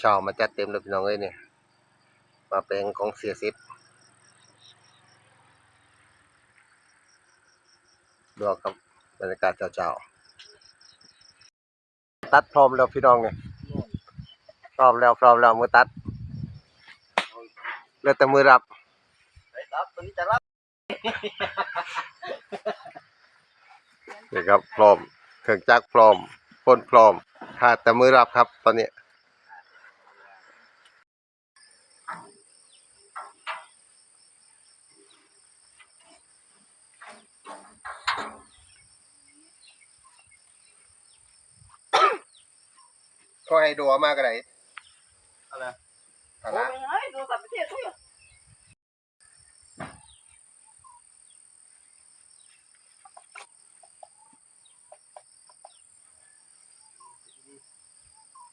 เช้าๆมาจัดเต็มเลยพี่น้องเอ้ยเนี่ยมาเป็นของเสียสิบดูครับบรรยากาศเช้าๆตัดพร้อมแล้วพี่น้องเนี่ยพร้อมแล้วพร้อมแล้วมือตัดเหลือแต่มือรับครับตัวนี้จะรับนี่ครับพร้อมเครื่องจักรพร้อมพ่นพร้อมขาดแต่มือรับครับตอนนี้ ก็ให้ดูมากกันไหนอะไรอะไรดูสัตว์ประเทศเขาอยู่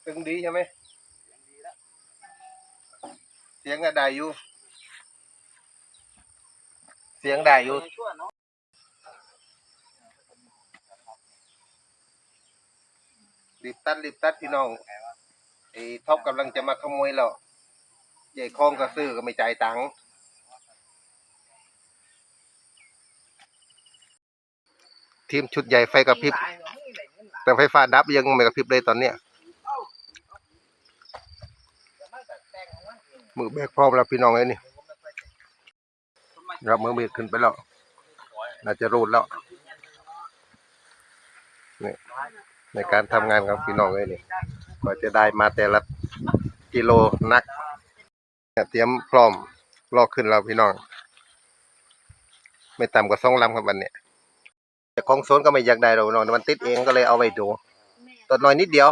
ตึงดีใช่ไหมเสียงอะได้อยู่ เสียงได้อยู่ชั่วเนาะ รีบตัดรีบตัดพี่น้องไอ้ท็อปกำลังจะมาขโมยแล้วใหญ่คลองก็ซื้อก็ไม่จ่ายตังค์ทีมชุดใหญ่ไฟกระพริบ แต่ไฟฟ้าดับยังไม่กระพริบเลยตอนเนี้ยมือแบกพร้อมแล้วพี่น้องไอ้นี่รับมือเบรกขึ้นไปแล้ว น่าจะรูดแล้วนี่ ในการทำงานของพี่น้องไอ้นี่กว่าจะได้มาแต่ละกิโลนักเนี่ยเตรียมพร้อมรอขึ้นแล้วพี่น้อง ไม่ต่ำกว่าสองลำครับวันเนี้ยแต่ของโซนก็ไม่อยากได้หรอกน้องมันติดเองก็เลยเอาไว้ดูต้นน้อยนิดเดียว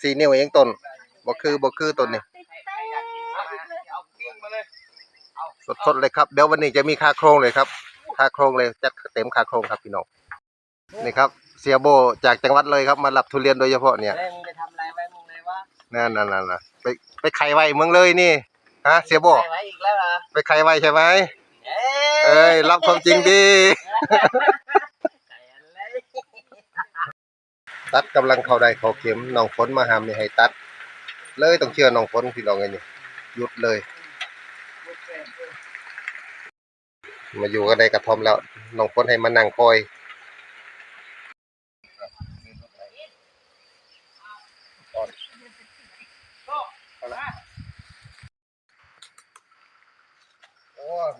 สี่นิ้วเองต้นบ่คือบ่คือต้นนี่สดๆเลยครับ เดี๋ยววันนี้จะมีค่าโครงเลยครับค่าโครงเลยจัดเต็มค่าโครงครับพี่น้อง นี่ครับ เสียโบจากจังหวัดเลยครับมารับทุเรียนโดยเฉพาะเนี่ยเล่นไปทำอะไรไว้มึงเลยวะนั่นนั่นนั่นน่ะไปไปไขไว้เมืองเลยนี่ฮะเสียโบไว้อีกแล้วเหรอไปไขไว้ใช่ไหมเอ้เอ้ยรับความจริงดีไก่อะไรตัดกำลังเข้าได้เข้าเข็มน้องฝนมาหามนี่ให้ตัด เลยต้องเชื่อน้องฝนพี่น้องไงนี่หยุดเลย มาอยู่ก็ได้กระท่อมแล้วน้องฝนให้มานั่งคอย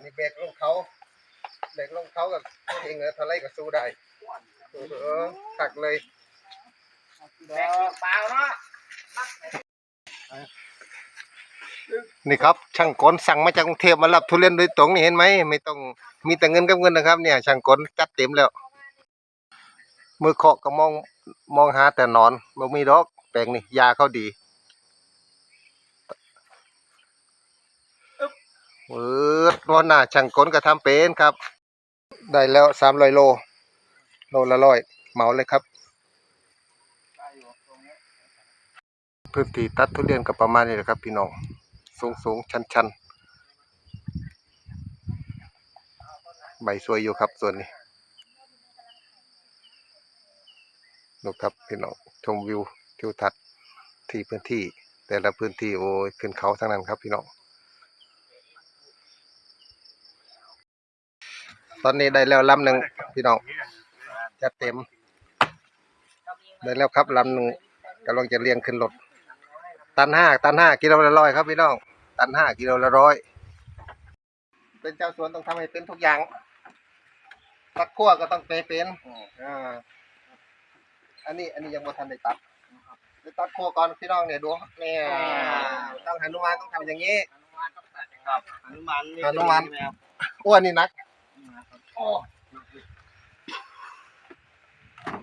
โอ้มีเบรกลงเขาเบรกลงเขากับเองเหรอทะเลก็สู้ได้เออขักเลยแบกเปล่าเนาะนี่ครับ ช่างกลสั่งมาจากกรุงเทพมารับทุเรียนโดยตรงนี่เห็นไหมไม่ต้องมีแต่เงินกับเงินนะครับ เนี่ย ช่างกลจัดเต็มแล้วมือเคาะก็มองมองหาแต่หนอนบ่มีดอก แปลงนี่ยาเขาดีเออ วันหน้าช่างกลก็ทำเป็นครับ ได้แล้วสามร้อยโล โลละร้อยเหมาเลยครับพื้นที่ตัดทุเรียนก็ประมาณนี้แหละครับ พี่น้อง สูงสูงชันชันใบสวยอยู่ครับส่วนนี้ดูครับพี่น้องชมวิวทิวทัศน์ที่พื้นที่ แต่ละพื้นที่โอ้ยขึ้นเขาทั้งนั้นครับพี่น้อง ตอนนี้ได้แล้วลำหนึ่งพี่น้องจะเต็ม ได้แล้วครับลำหนึ่งกำลังจะเรียงขึ้นรถตันห้าตันห้ากิโลละร้อยครับพี่น้อง ตันห้ากิโลละร้อยเป็นเจ้าสวนต้องทำให้เป็นทุกอย่างตัดขั้วก็ต้องเปเป็นอ่าอันนี้ อันนี้ยังบ่ทันได้ตัดไปตัดขั้วก่อนพี่น้องเนี่ยดูเนี่ยต้องหนุมานต้องทำอย่างนี้อนุมานต้องตัดครับอนุมานอนุมานครับอ้วนนี่นักโอ้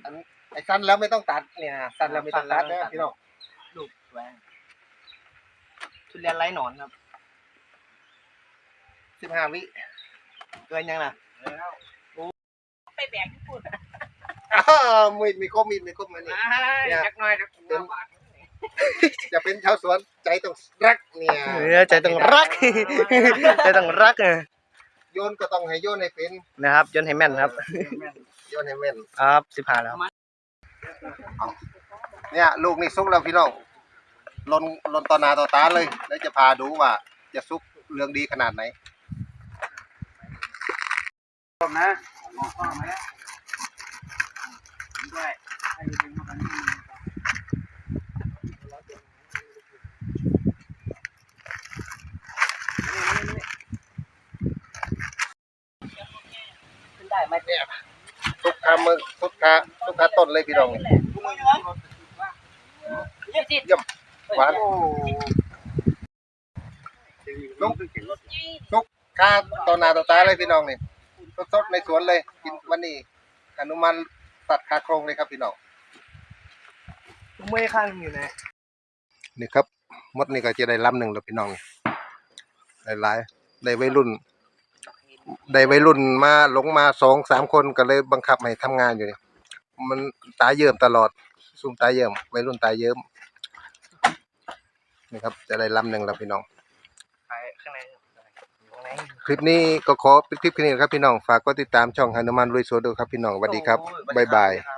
อันไอ้สั้นแล้วไม่ต้องตัดเนี่ยสั้นแล้วไม่ต้องตัดนะพี่น้องลูกแหวนทุเรียนไร้หนอนครับสิบห้าวิเกินยังน่ะไปแบกญี่ปุ่นอ้าวมีดมีคมมีดมีคมมานี่เนี่ยจักหน่อยจักเป็นจะเป็นชาวสวนใจต้องรักเนี่ยเออใจต้องรัก ใจต้องรักเออโยนก็ต้องให้โยนให้เป็นนะครับจนให้แม่นครับโยนให้แม่นครับสิบห้าแล้วเนี่ยลูกนี่สุกแล้วพี่น้องลนลนต่อหน้าต่อตาเลย แล้วจะพาดูว่า จะซุกเรื่องดีขนาดไหนต้มนะมองกล้องมาแล้วด้วยให้ดึงมากันนี่ขึ้นได้ไหมเนี่ย ทุกคามือทุกคาทุกคาต้นเลยพี่น้องนี่ดูมือยังยี่สิบเยี่ยมหวานลุกทุกคาต่อหน้าต่อตาเลยพี่น้องนี่สดๆในสวนเลยกินวันนี้อนุมันตัดคาโครงเลยครับพี่น้องมือข้างอยู่ไหนนี่ครับมดนี่ก็จะได้ลำหนึ่งแล้วพี่น้องนี่หลายๆได้วัยรุ่น ได้วัยรุ่นมาหลงมาสองสามคนก็เลยบังคับให้ทำงานอยู่นี่มันตายเยิ่มตลอดซุ่มตายเยิ่มวัยรุ่นตายเยิ่มนี่ครับ จะได้ลำหนึ่งแล้วพี่น้อง ไปข้างในข้างในคลิปนี้ก็ขอปิดคลิปแค่นี้นะครับพี่น้องฝากกดติดตามช่องฮานุมานลุยสวนด้วยครับพี่น้องสวัสดีครับบ๊ายบายครับ